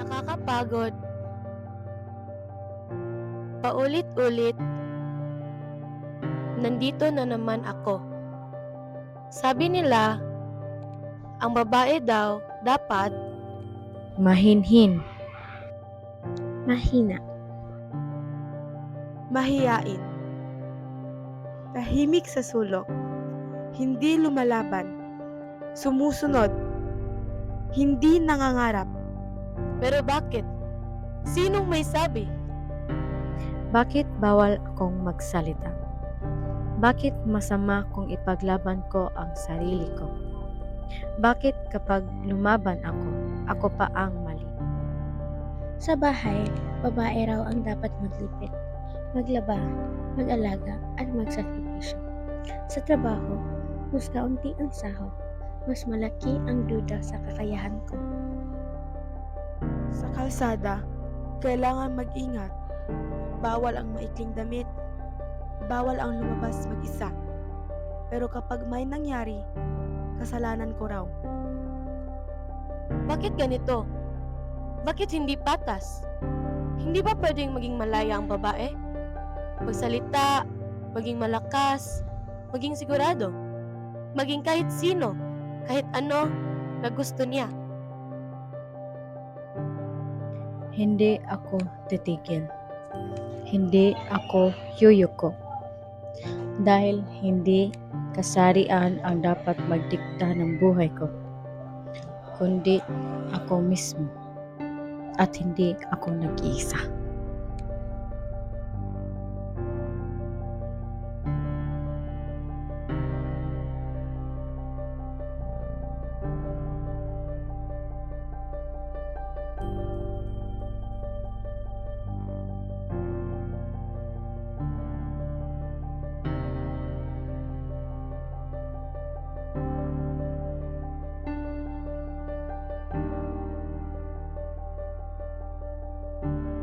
nakakapagod, paulit-ulit, nandito na naman ako. Sabi nila, ang babae daw dapat Mahinhin. Mahina. mahiyain. Tahimik sa sulok, hindi lumalaban, sumusunod, hindi nangangarap. Pero bakit? Sinong may sabi? Bakit bawal akong magsalita? Bakit masama kung ipaglaban ko ang sarili ko? Bakit kapag lumaban ako, ako pa ang mali? Sa bahay, babae raw ang dapat maglipit, maglaba, mag-alaga, at magsakripisyo. Sa trabaho, mas kaunti ang sahod, mas malaki ang duda sa kakayahan ko. Sa kalsada, kailangan mag-ingat. Bawal ang maikling damit. Bawal ang lumabas mag-isa. Pero kapag may nangyari, kasalanan ko raw. Bakit ganito? Bakit hindi patas? Hindi ba pwedeng maging malaya ang babae? Magsalita, maging malakas, maging sigurado, maging kahit sino, kahit ano na gusto niya. Hindi ako titigil. Hindi ako yuyuko. Dahil hindi kasarian ang dapat magdikta ng buhay ko, kundi ako mismo. At hindi ako nag-iisa. you